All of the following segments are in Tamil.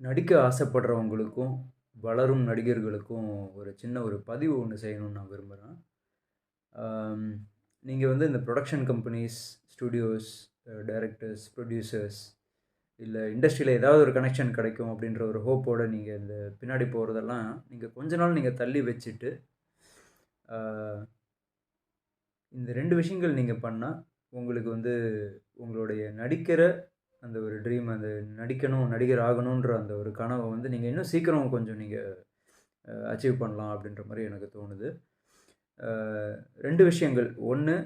நடிக்க ஆசைப்படுறவங்களுக்கும் வளரும் நடிகர்களுக்கும் ஒரு சின்ன ஒரு பதிவு ஒன்று செய்யணும்னு நான் விரும்புகிறேன் நீங்கள் வந்து இந்த production companies studios directors producers இல்லை இண்டஸ்ட்ரியில் ஏதாவது ஒரு கனெக்ஷன் கிடைக்கும் அப்படின்ற ஒரு ஹோப்போடு நீங்கள் இந்த பின்னாடி போகிறதெல்லாம் நீங்கள் கொஞ்ச நாள் நீங்கள் தள்ளி வச்சுட்டு இந்த ரெண்டு விஷயங்கள் நீங்கள் பண்ணால் உங்களுக்கு வந்து உங்களுடைய நடிக்கிற அந்த ஒரு ட்ரீம் அந்த நடிக்கணும் நடிகர் ஆகணுன்ற அந்த ஒரு கனவை வந்து நீங்கள் இன்னும் சீக்கிரம் கொஞ்சம் நீங்கள் அச்சீவ் பண்ணலாம் அப்படின்ற மாதிரி எனக்கு தோணுது. ரெண்டு விஷயங்கள். ஒன்று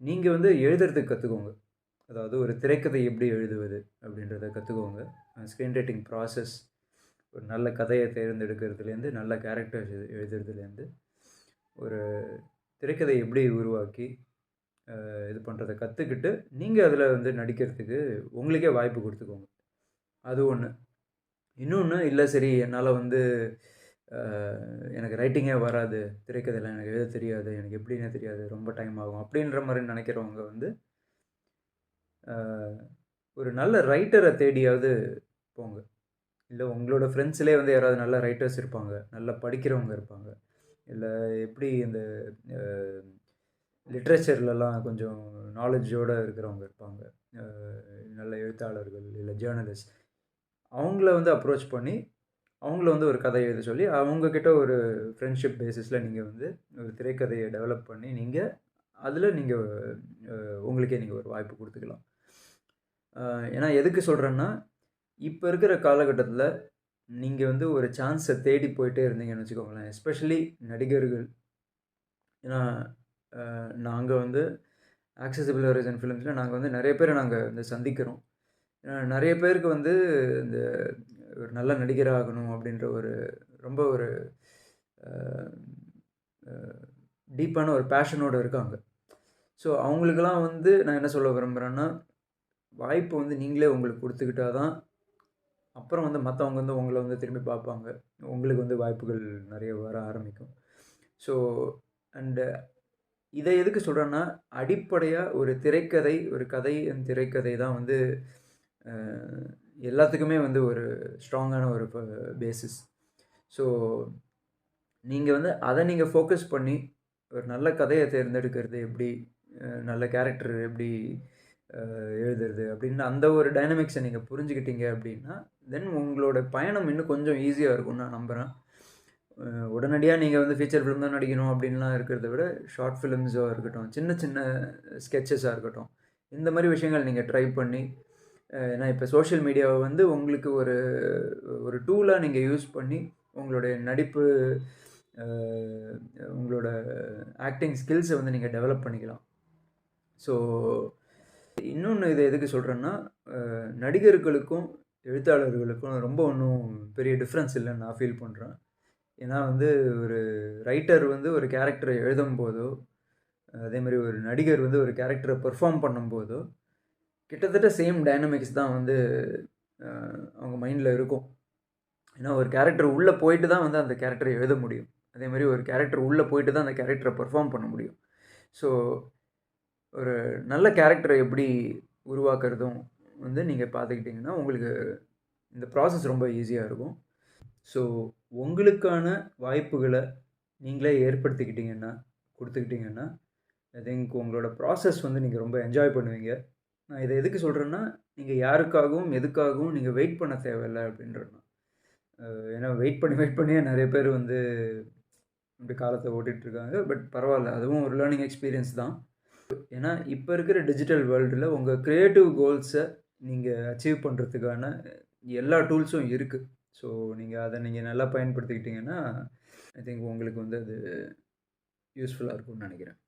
நீங்கள் வந்து எழுதுறதுக்கு கற்றுக்கோங்க அதாவது ஒரு திரைக்கதை எப்படி எழுதுவது அப்படின்றத கற்றுக்கோங்க ஸ்க்ரீன் ரைட்டிங் ப்ராசஸ் ஒரு நல்ல கதையை தேர்ந்தெடுக்கிறதுலேருந்து நல்ல கேரக்டர்ஸ் எழுதுறதுலேருந்து ஒரு திரைக்கதை எப்படி உருவாக்கி இது பண்ணுறத கற்றுக்கிட்டு நீங்கள் அதில் வந்து நடிக்கிறதுக்கு உங்களுக்கே வாய்ப்பு கொடுத்துக்கோங்க. அது ஒன்று இன்னொன்று இல்லை சரி என்னால் வந்து எனக்கு ரைட்டிங்கே வராது திரைக்கதையில் எனக்கு எழுத தெரியாது எனக்கு எப்படின்னே தெரியாது ரொம்ப டைம் ஆகும் அப்படின்ற மாதிரி நினைக்கிறவங்க வந்து ஒரு நல்ல ரைட்டரை தேடியாவது போங்க. இல்லை உங்களோட ஃப்ரெண்ட்ஸ்லேயே வந்து யாராவது நல்ல ரைட்டர்ஸ் இருப்பாங்க நல்லா படிக்கிறவங்க இருப்பாங்க. இல்லை எப்படி இந்த லிட்ரேச்சர்லலாம் கொஞ்சம் நாலேஜோடு இருக்கிறவங்க இருப்பாங்க. நல்ல எழுத்தாளர்கள் இல்லை ஜேர்னலிஸ்ட் அவங்கள வந்து அப்ரோச் பண்ணி அவங்கள வந்து ஒரு கதை எழுத சொல்லி அவங்கக்கிட்ட ஒரு ஃப்ரெண்ட்ஷிப் பேசிஸில் நீங்கள் வந்து ஒரு திரைக்கதையை டெவலப் பண்ணி நீங்கள் அதில் நீங்கள் உங்களுக்கே நீங்கள் ஒரு வாய்ப்பு கொடுத்துக்கலாம். ஏன்னா எதுக்கு சொல்கிறேன்னா இப்போ இருக்கிற காலகட்டத்தில் நீங்கள் வந்து ஒரு சான்ஸை தேடி போயிட்டே இருந்தீங்கன்னு வச்சுக்கோங்களேன் எஸ்பெஷலி நடிகர்கள். ஏன்னா நாங்கள் வந்து ஆக்சசிபிள் ஹொரைசன் ஃபிலிம்ஸில் நாங்கள் வந்து நிறைய பேரை நாங்கள் வந்து சந்திக்கிறோம். நிறைய பேருக்கு வந்து இந்த ஒரு நல்ல நடிகராக ஆகணும் அப்படின்ற ஒரு ரொம்ப ஒரு டீப்பான ஒரு பேஷனோடு இருக்காங்க. ஸோ அவங்களுக்கெல்லாம் வந்து நான் என்ன சொல்ல விரும்புகிறேன்னா வாய்ப்பு வந்து நீங்களே உங்களுக்கு கொடுத்துக்கிட்டா தான் அப்புறம் வந்து மற்றவங்க வந்து உங்களை வந்து திரும்பி பார்ப்பாங்க. உங்களுக்கு வந்து வாய்ப்புகள் நிறைய வர ஆரம்பிக்கும். ஸோ அண்டு இதை எதுக்கு சொல்கிறேன்னா அடிப்படையாக ஒரு திரைக்கதை ஒரு கதை திரைக்கதை தான் வந்து எல்லாத்துக்குமே வந்து ஒரு ஸ்ட்ராங்கான ஒரு பேசிஸ் ஸோ நீங்கள் வந்து அதை நீங்கள் ஃபோக்கஸ் பண்ணி ஒரு நல்ல கதையை தேர்ந்தெடுக்கிறது எப்படி நல்ல கேரக்டர் எப்படி எழுதுறது அப்படின்னு அந்த ஒரு டைனமிக்ஸை நீங்கள் புரிஞ்சுக்கிட்டீங்க அப்படின்னா தென் உங்களோட பயணம் இன்னும் கொஞ்சம் ஈஸியாக இருக்கும்னு நான் நம்புகிறேன் உடனடியாக நீங்கள் வந்து ஃபீச்சர் ஃபிலிம் தான் நடிக்கணும் அப்படின்லாம் இருக்கிறத விட ஷார்ட் ஃபிலிம்ஸாக இருக்கட்டும் சின்ன சின்ன ஸ்கெச்சஸாக இருக்கட்டும் இந்த மாதிரி விஷயங்கள் நீங்கள் ட்ரை பண்ணி ஏன்னா இப்போ சோஷியல் மீடியாவை வந்து உங்களுக்கு ஒரு ஒரு டூலாக நீங்கள் யூஸ் பண்ணி உங்களுடைய நடிப்பு உங்களோட ஆக்டிங் ஸ்கில்ஸை வந்து நீங்கள் டெவலப் பண்ணிக்கலாம். ஸோ இன்னொன்று இதை எதுக்கு சொல்கிறேன்னா நடிகர்களுக்கும் எழுத்தாளர்களுக்கும் ரொம்ப ஒன்றும் பெரிய டிஃப்ரென்ஸ் இல்லைன்னு நான் ஃபீல் பண்ணுறேன் ஏன்னா வந்து ஒரு ரைட்டர் வந்து ஒரு கேரக்டரை எழுதும் போதோ அதே மாதிரி ஒரு நடிகர் வந்து ஒரு கேரக்டரை பெர்ஃபார்ம் பண்ணும்போதோ கிட்டத்தட்ட சேம் டைனமிக்ஸ் தான் வந்து அவங்க மைண்டில் இருக்கும். ஏன்னா ஒரு கேரக்டர் உள்ளே போயிட்டு தான் வந்து அந்த கேரக்டரை எழுத முடியும். அதேமாதிரி ஒரு கேரக்டர் உள்ளே போயிட்டு தான் அந்த கேரக்டரை பெர்ஃபார்ம் பண்ண முடியும். ஸோ ஒரு நல்ல கேரக்டரை எப்படி உருவாக்குறதும் வந்து நீங்கள் பார்த்துக்கிட்டிங்கன்னா உங்களுக்கு இந்த ப்ராசஸ் ரொம்ப ஈஸியாக இருக்கும். ஸோ உங்களுக்கான வாய்ப்புகளை நீங்களே ஏற்படுத்திக்கிட்டிங்கன்னா கொடுத்துக்கிட்டிங்கன்னா ஐ திங்க் உங்களோட ப்ராசஸ் வந்து நீங்கள் ரொம்ப என்ஜாய் பண்ணுவீங்க. நான் இதை எதுக்கு சொல்கிறேன்னா நீங்கள் யாருக்காகவும் எதுக்காகவும் நீங்கள் வெயிட் பண்ண தேவையில்லை அப்படின்றனா ஏன்னா வெயிட் பண்ணி வெயிட் பண்ணியே நிறைய பேர் வந்து இப்படி காலத்தை ஓட்டிகிட்ருக்காங்க பட் பரவாயில்ல அதுவும் ஒரு லேர்னிங் எக்ஸ்பீரியன்ஸ் தான். ஏன்னா இப்போ இருக்கிற டிஜிட்டல் வேர்ல்டில் உங்கள் க்ரியேட்டிவ் கோல்ஸை நீங்கள் அச்சீவ் பண்ணுறதுக்கான எல்லா டூல்ஸும் இருக்குது ஸோ நீங்கள் அதை நீங்கள் நல்லா பயன்படுத்திக்கிட்டிங்கன்னா ஐ திங்க் உங்களுக்கு வந்து அது யூஸ்ஃபுல்லாக இருக்கும்னு நினைக்கிறேன்.